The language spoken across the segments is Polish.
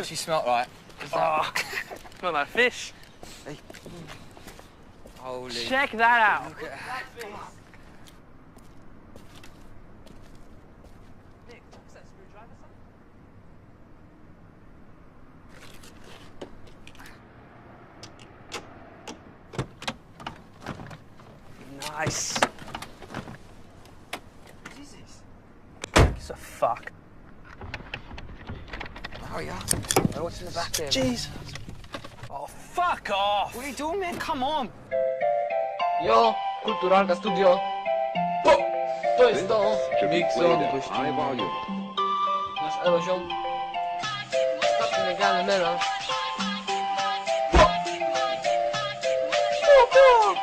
actually smelt right. Oh, smell that fish. Holy. Check that out. Look at that. Nice. What is this? It's a fuck. Hurry up. Oh, what's in the back there? Jesus. Oh, fuck off. What are you doing, man? Come on. Jo, Kulturalka Studio. Po! To jest to. Mixon, gościu. Nasz Eloziom. Ostatni legalny melanż. Po!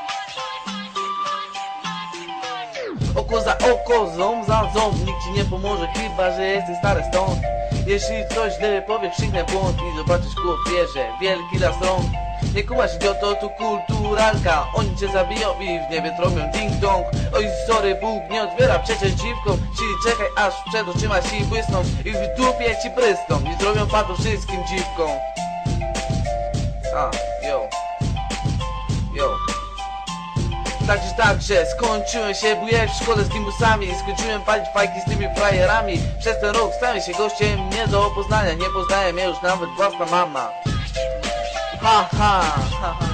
Oko za oko, ząb za ząb Nikt ci nie pomoże, chyba że jesteś stary stąd Jeśli coś źle powiesz, krzyknę błąd I zobaczysz ku ofierze, wielki las rąk. Nie kumasz idioto, tu kulturalka. Oni cię zabiją i w niebie trąbią ding dong. Oj sorry, Bóg nie otwiera przecież dziwką. Czyli czekaj aż przed oczyma ci błysną. I w dupie ci prysną I zrobią patu wszystkim dziwką Także także skończyłem się bujać w szkole z gimbusami Skończyłem palić fajki z tymi frajerami. Przez ten rok stałem się gościem nie do opoznania Nie poznaje mnie już nawet własna mama. Ha ha ha ha.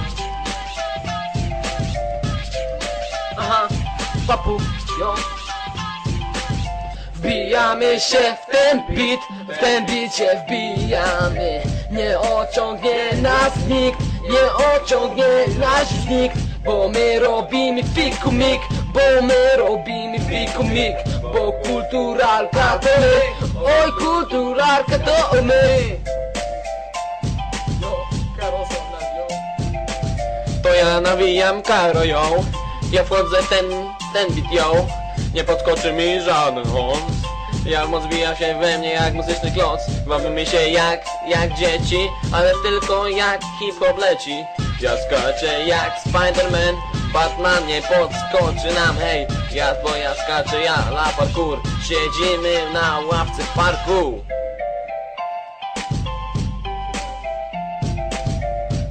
Aha, papu, yo Wbijamy się w ten beat, w ten się wbijamy. Nie ociągnie nas nikt, nie ociągnie nas nikt Bo my robimy fiku mik, bo my robimy fiku mik Bo kulturalka to my, oj kulturalka to my. To ja nawijam karo ją Ja wchodzę ten, ten bit Nie podskoczy mi żaden hąs Ja moc wbija się we mnie jak muzyczny kloc. Bawimy się jak, jak dzieci Ale tylko jak hip-hop leci Ja skaczę jak Spider-Man? Batman nie podskoczy nam, hej. Ja bo ja skaczę, ja la parkour. Siedzimy na ławce w parku.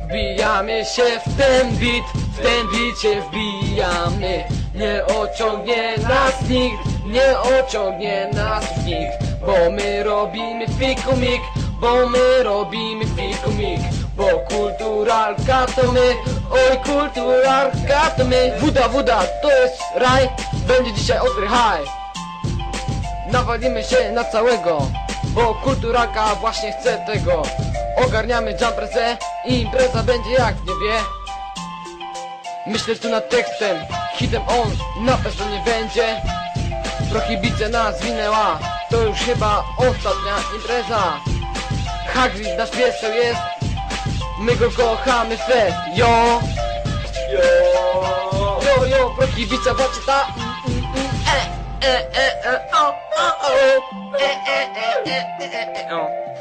Wbijamy się w ten beat, w ten beat się wbijamy. Nie ociągnie nas nikt, nie ociągnie nas nikt. Bo my robimy fikumik, bo my robimy fikumik Bo kulturalka to my, oj kulturalka to my. Wuda, wuda, to jest raj, będzie dzisiaj ostry high Nawalimy się na całego Bo kulturalka właśnie chce tego. Ogarniamy jumpresę I impreza będzie jak w niebie Myślę tu nad tekstem Hitem on na pewno nie będzie. Prohibicja nas zwinęła To już chyba ostatnia impreza. Hagrid nasz piesio jest My go kochamy fest Yo. Yo. Yo, yo, prohibicja właśnie ta. E, e, e, e, o, o, o, e, e, e, e, e, e, e, o.